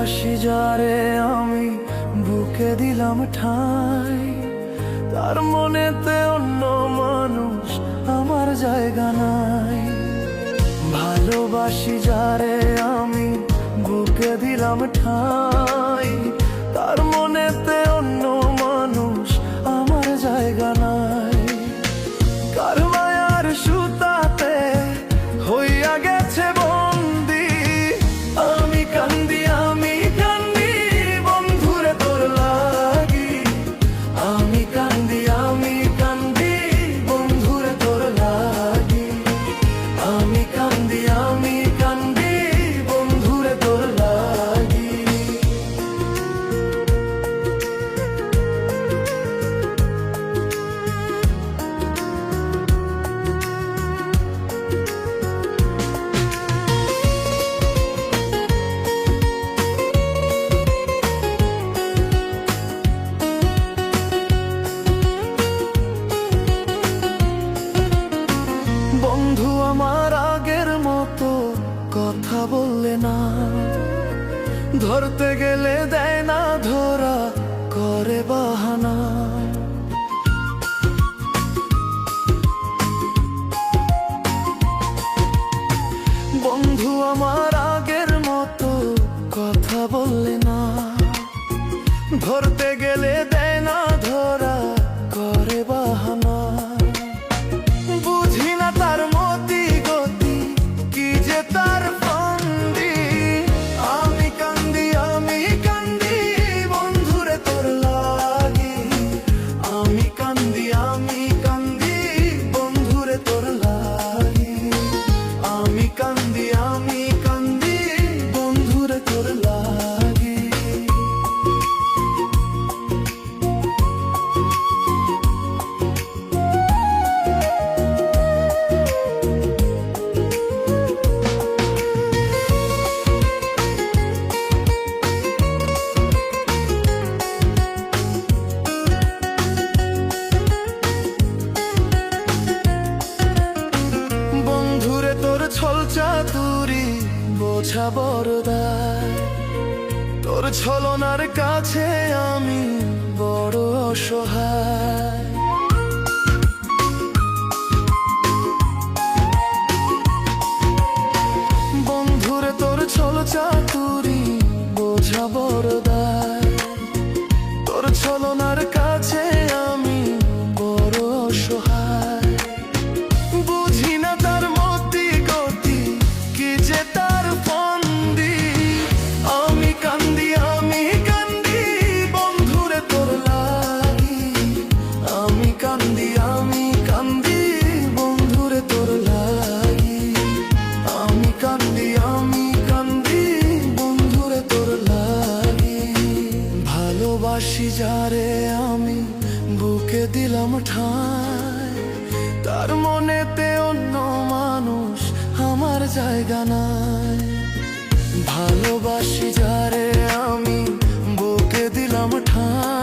ভালোবাসি যারে আমি বুকে দিলাম ঠাই। তার মনেতে অন্য মানুষ আমার জায়গা নাই। ভালোবাসি যারে আমি বুকে দিলাম ঠাই। বললে না। ধরতে গেলে দেয় না ধরা, করে বাহানা। বন্ধু আমার আগের মতো কথা বললে না। ধরতে গেলে দেয় না ধরা, করে বাহানা। আমি বোঝা বড়দায় তোর ছলনার কাছে আমি বড় অসহায়। বন্ধুরে, তোর ছল চাতুরি বোঝা বড়দায় তোর ছলনার কাছে যারে আমি বুকে দিলাম ঠায় তার মনেতে অন্য মানুষ আমার জায়গা নাই। ভালোবাসি যারে আমি বুকে দিলাম ঠায়